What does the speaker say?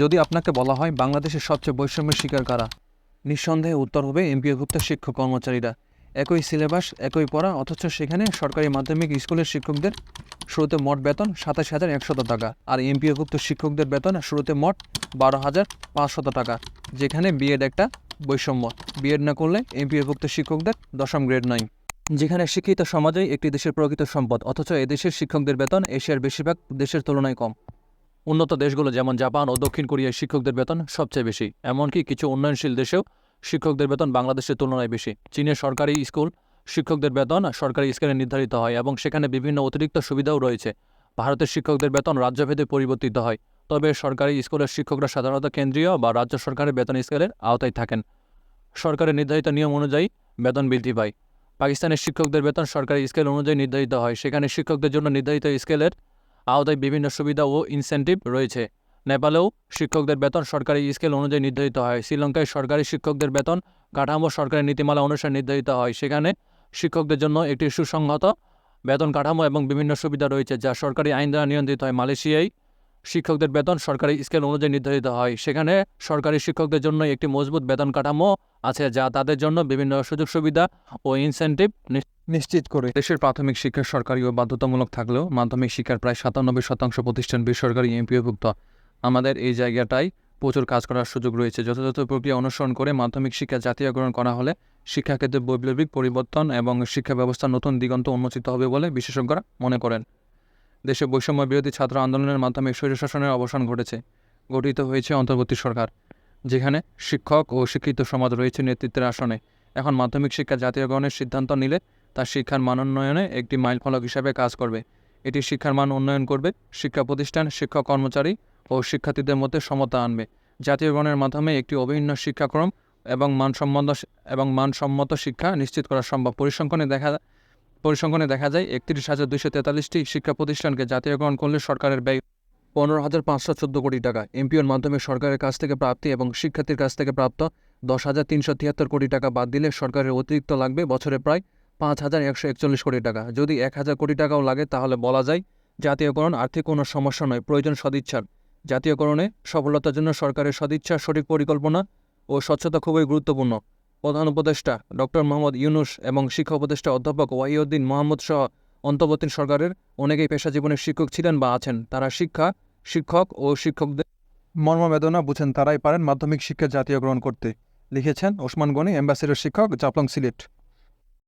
যদি আপনাকে বলা হয় বাংলাদেশের সবচেয়ে বৈষম্যের শিকার কারা? নিঃসন্দেহে উত্তর হবে এমপিওভুক্ত শিক্ষক কর্মচারীরা। একই সিলেবাস, একই পড়া, অথচ সেখানে সরকারি মাধ্যমিক স্কুলের শিক্ষকদের শুরুতে মোট বেতন সাতাশ হাজার একশত টাকা আর এমপিওভুক্ত শিক্ষকদের বেতন শুরুতে মোট বারো হাজার পাঁচশত টাকা, যেখানে বিএড একটা বৈষম্য। বিএড না করলে এমপিওভুক্ত শিক্ষকদের দশম গ্রেড নাই। যেখানে শিক্ষিত সমাজই একটি দেশের প্রকৃত সম্পদ, অথচ এদেশের শিক্ষকদের বেতন এশিয়ার বেশিরভাগ দেশের তুলনায় কম। উন্নত দেশগুলো যেমন জাপান ও দক্ষিণ কোরিয়ায় শিক্ষকদের বেতন সবচেয়ে বেশি, এমনকি কিছু উন্নয়নশীল দেশেও শিক্ষকদের বেতন বাংলাদেশের তুলনায় বেশি। চীনের সরকারি স্কুল শিক্ষকদের বেতন সরকারি স্কেলে নির্ধারিত হয় এবং সেখানে বিভিন্ন অতিরিক্ত সুবিধাও রয়েছে। ভারতের শিক্ষকদের বেতন রাজ্যভেদে পরিবর্তিত হয়, তবে সরকারি স্কুলের শিক্ষকরা সাধারণত কেন্দ্রীয় বা রাজ্য সরকারের বেতন স্কেলের আওতায় থাকেন। সরকারের নির্ধারিত নিয়ম অনুযায়ী বেতন বৃদ্ধি পায়। পাকিস্তানের শিক্ষকদের বেতন সরকারি স্কেল অনুযায়ী নির্ধারিত হয়, সেখানে শিক্ষকদের জন্য নির্ধারিত স্কেলের আওতায় বিভিন্ন সুবিধা ও ইনসেন্টিভ রয়েছে। নেপালেও শিক্ষকদের বেতন সরকারি স্কেল অনুযায়ী নির্ধারিত হয়। শ্রীলঙ্কায় সরকারি শিক্ষকদের বেতন কাঠামো সরকারি নীতিমালা অনুসারে নির্ধারিত হয়। সেখানে শিক্ষকদের জন্য একটি সুসংহত বেতন কাঠামো এবং বিভিন্ন সুবিধা রয়েছে, যা সরকারি আইন দ্বারা নিয়ন্ত্রিত হয়। মালয়েশিয়ায় শিক্ষকদের বেতন সরকারি স্কেল অনুযায়ী নির্ধারিত হয়। সেখানে সরকারি শিক্ষকদের জন্য একটি মজবুত বেতন কাঠামো আছে যা তাদের জন্য বিভিন্ন সুযোগ সুবিধা ও ইনসেন্টিভ নিশ্চিত করে। দেশের প্রাথমিক শিক্ষা সরকারি ও বাধ্যতামূলক থাকলেও মাধ্যমিক শিক্ষার প্রায় সাতানব্বই শতাংশ প্রতিষ্ঠান বেসরকারি এমপিওভুক্ত। আমাদের এই জায়গাটায় প্রচুর কাজ করার সুযোগ রয়েছে। যথাযথ প্রক্রিয়া অনুসরণ করে মাধ্যমিক শিক্ষা জাতীয়করণ করা হলে শিক্ষাক্ষেত্রে বৈপ্লবিক পরিবর্তন এবং শিক্ষা ব্যবস্থা নতুন দিগন্ত উন্মোচিত হবে বলে বিশেষজ্ঞরা মনে করেন। দেশে বৈষম্য বিরোধী ছাত্র আন্দোলনের মাধ্যমে স্বৈরশাসনের অবসান ঘটেছে, গঠিত হয়েছে অন্তর্বর্তী সরকার, যেখানে শিক্ষক ও শিক্ষিত সমাজ রয়েছে নেতৃত্বের আসনে। এখন মাধ্যমিক শিক্ষা জাতীয়করণের সিদ্ধান্ত নিলে তা শিক্ষার মান উন্নয়নে একটি মাইলফলক হিসাবে কাজ করবে। এটি শিক্ষার মান উন্নয়ন করবে, শিক্ষা প্রতিষ্ঠান, শিক্ষক কর্মচারী ও শিক্ষার্থীদের মধ্যে সমতা আনবে। জাতীয়করণের মাধ্যমে একটি অভিন্ন শিক্ষাক্রম এবং মানসম্মত এবং মানসম্মত শিক্ষা নিশ্চিত করা সম্ভব। পরিসংখ্যানে দেখা পরিসংখ্যানে দেখা যায়, একত্রিশ হাজার দুইশো তেতাল্লিশটি শিক্ষা প্রতিষ্ঠানকে জাতীয়করণ করলে সরকারের ব্যয় পনেরো হাজার পাঁচশো চোদ্দ কোটি টাকা। এমপিওর মাধ্যমে সরকারের কাছ থেকে প্রাপ্তি এবং শিক্ষার্থীর কাছ থেকে প্রাপ্ত দশ হাজার তিনশো তিয়াত্তর কোটি টাকা বাদ দিলে সরকারের অতিরিক্ত লাগবে বছরে প্রায় পাঁচ হাজার একশো একচল্লিশ কোটি টাকা। যদি এক হাজার কোটি টাকাও লাগে, তাহলে বলা যায় জাতীয়করণ আর্থিক কোনো সমস্যা নয়, প্রয়োজন সদিচ্ছার। জাতীয়করণে সফলতার জন্য সরকারের সদিচ্ছা সঠিক পরিকল্পনা ও স্বচ্ছতা খুবই গুরুত্বপূর্ণ। প্রধান উপদেষ্টা ডক্টর মোহাম্মদ ইউনুস এবং শিক্ষা উপদেষ্টা অধ্যাপক ওয়াহিউদ্দিন মোহাম্মদ সহ অন্তর্বর্তী সরকারের অনেকেই পেশা জীবনের শিক্ষক ছিলেন বা আছেন। তারা শিক্ষা, শিক্ষক ও শিক্ষকদের মর্মবেদনা বুঝেন, তারাই পারেন মাধ্যমিক শিক্ষা জাতীয় গ্রহণ করতে। লিখেছেন ওসমান গনি, অ্যাম্বাসেডর শিক্ষক জাপলং সিলেট।